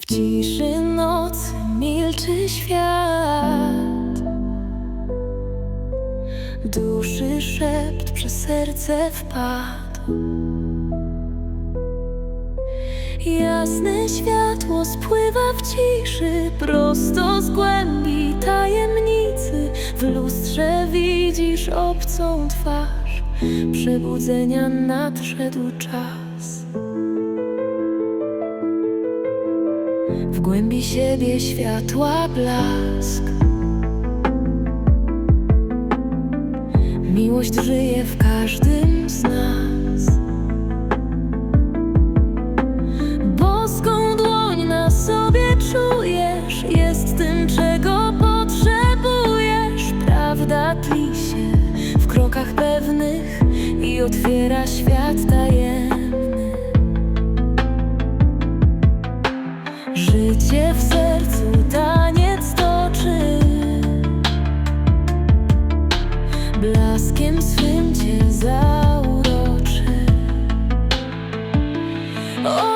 W ciszy nocy milczy świat. Duszy szept przez serce wpadł. Jasne światło spływa w ciszy Prosto z głębi tajemnicy. W lustrze widzisz obcą twarz. Przebudzenia nadszedł czas W głębi siebie światła blask. Miłość żyje w każdym z nas. Boską dłoń na sobie czujesz Jest tym, czego potrzebujesz. Prawda tli się w krokach pewnych I otwiera świat tajemny Życie w sercu taniec toczy. Blaskiem swym cię zauroczy. Otwórz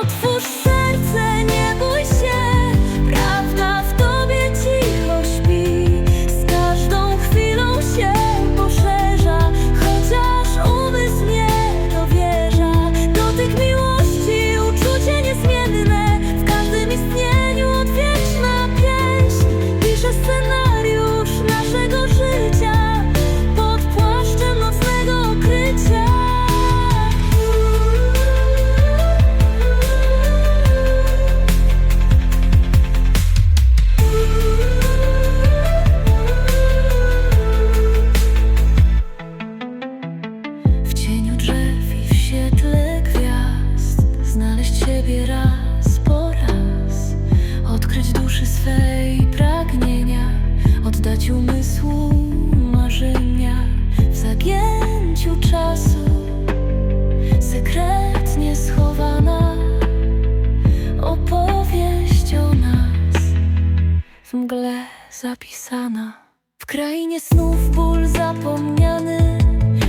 siebie raz po raz. Odkryć duszy swej pragnienia Oddać umysłu marzenia. W zagięciu czasu Sekretnie schowana Opowieść o nas. W mgle zapisana. W krainie snów ból zapomniany.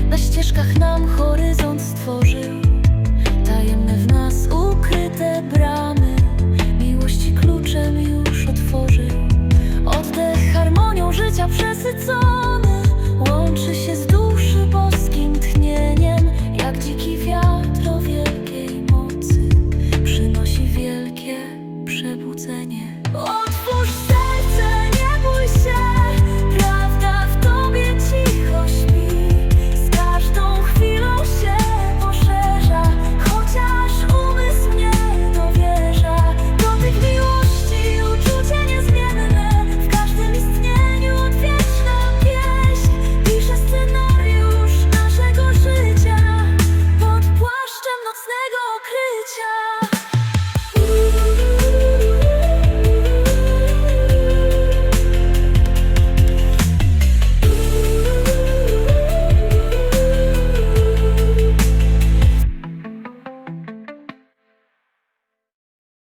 Na ścieżkach nam